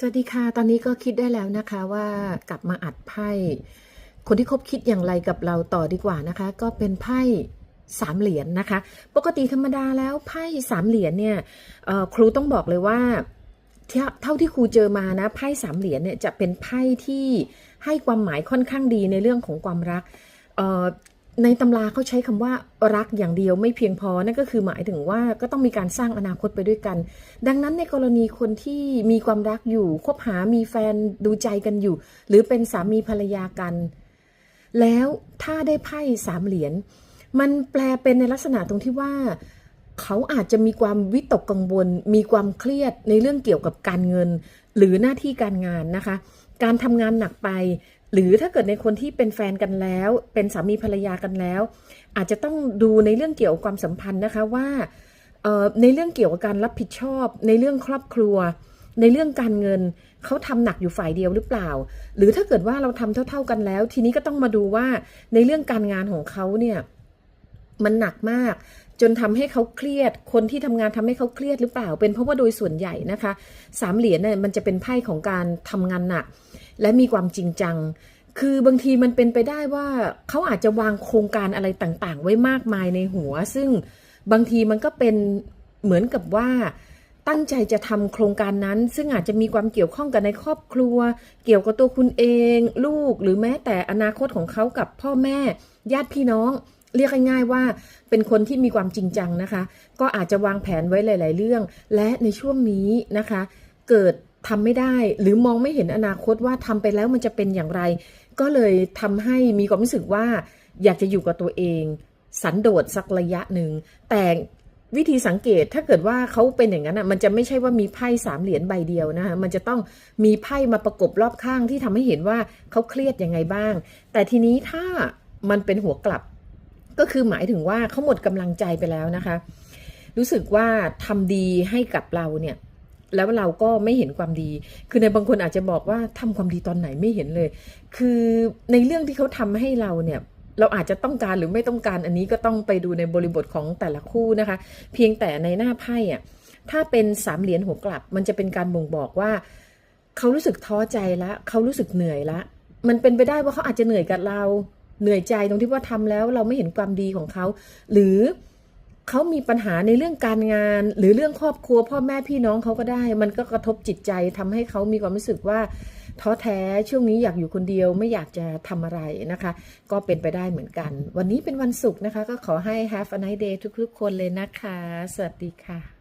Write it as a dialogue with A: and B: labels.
A: สวัสดีค่ะ ตอนนี้ก็คิดได้แล้วนะคะว่ากลับมาอัดไพ่ คนที่คบคิดอย่างไรกับเราต่อดีกว่านะคะ ก็เป็นไพ่สามเหรียญนะคะ ปกติธรรมดาแล้วไพ่สามเหรียญเนี่ยครูต้องบอกเลยว่าเท่าที่ครูเจอมานะไพ่สามเหรียญเนี่ยจะเป็นไพ่ที่ให้ความหมายค่อนข้างดีในเรื่องของความรัก ในตำราเขาใช้คำว่ารักอย่างเดียวไม่เพียงพอ นั่นก็คือหมายถึงว่าก็ต้องมีการสร้างอนาคตไปด้วยกัน ดังนั้นในกรณีคนที่มีความรักอยู่ คบหามีแฟนดูใจกันอยู่ หรือเป็นสามีภรรยากัน แล้วถ้าได้ไพ่สามเหรียญมันแปลเป็นในลักษณะตรงที่ว่า เขาอาจจะมีความวิตกกังวล มีความเครียดในเรื่องเกี่ยวกับการเงิน หรือหน้าที่การงานนะคะ การทำงานหนักไป หรือถ้าเกิดในคนที่เป็นแฟนกันแล้ว เป็นสามีภรรยากันแล้ว อาจจะต้องดูในเรื่องเกี่ยวกับความสัมพันธ์นะคะว่าในเรื่องเกี่ยวกับการรับผิดชอบ ในเรื่องครอบครัว ในเรื่องการเงินเขาทำหนักอยู่ฝ่ายเดียวหรือเปล่า หรือถ้าเกิดว่าเราทำเท่า ๆกันแล้ว ทีนี้ก็ต้องมาดูว่าในเรื่องการงานของเขาเนี่ย มันหนักมาก จนทำให้เขาเครียด คนที่ทำงานทำให้เขาเครียดหรือเปล่า เป็นเพราะว่าโดยส่วนใหญ่นะคะสามเหรียญเนี่ยมันจะเป็นไพ่ของการทำงานหนัก และมีความจริงจัง คือบางทีมันเป็นไปได้ว่าเขาอาจจะวางโครงการอะไรต่างๆ ไว้มากมายในหัว ซึ่งบางทีมันก็เป็นเหมือนกับว่าตั้งใจจะทำโครงการนั้น ซึ่งอาจจะมีความเกี่ยวข้องกับในครอบครัว เกี่ยวกับตัวคุณเอง ลูกหรือแม้แต่อนาคตของเขากับพ่อแม่ ญาติพี่น้อง เรียกง่ายๆว่าเป็นคนที่มีความจริงจังนะคะ ก็อาจจะวางแผนไว้หลาย ๆ เรื่อง และในช่วงนี้นะคะ เกิดทำไม่ได้หรือมองไม่เห็นอนาคตว่าทำไปแล้วมันจะเป็นอย่างไร ก็เลยทำให้มีความรู้สึกว่า อยากจะอยู่กับตัวเอง สันโดษสักระยะหนึ่งแต่วิธีสังเกตถ้าเกิดว่าเขาเป็นอย่างนั้นอะมันจะไม่ใช่ว่ามีไพ่สามเหรียญใบเดียวนะคะมันจะต้องมีไพ่มาประกบรอบข้างที่ทำให้เห็นว่าเขาเครียดยังไงบ้าง แต่ทีนี้ถ้ามันเป็นหัวกลับ ก็คือหมายถึงว่าเขาหมดกำลังใจไปแล้วนะคะ รู้สึกว่าทำดีให้กับเราเนี่ย แล้วเราก็ไม่เห็นความดี คือในบางคนอาจจะบอกว่าทำความดีตอนไหนไม่เห็นเลย คือในเรื่องที่เขาทำให้เราเนี่ยเราอาจจะต้องการหรือไม่ต้องการอันนี้ก็ต้องไปดูในบริบทของแต่ละคู่นะคะ เพียงแต่ในหน้าไพ่อะถ้าเป็นสามเหรียญหัวกลับ มันจะเป็นการบ่งบอกว่า เขารู้สึกท้อใจละเขารู้สึกเหนื่อยละมันเป็นไปได้ว่าเขาอาจจะเหนื่อยกับเรา เหนื่อยใจตรงที่ว่าทำแล้วเราไม่เห็นความดีของเขา หรือเขามีปัญหาในเรื่องการงาน หรือเรื่องครอบครัว พ่อแม่พี่น้องเขาก็ได้ มันก็กระทบจิตใจทำให้เขามีความรู้สึกว่าท้อแท้ช่วงนี้อยากอยู่คนเดียวไม่อยากจะทำอะไรนะคะ ก็เป็นไปได้เหมือนกัน วันนี้เป็นวันศุกร์นะคะ ก็ขอให้ have a nice day ทุกๆคนเลยนะคะ สวัสดีค่ะ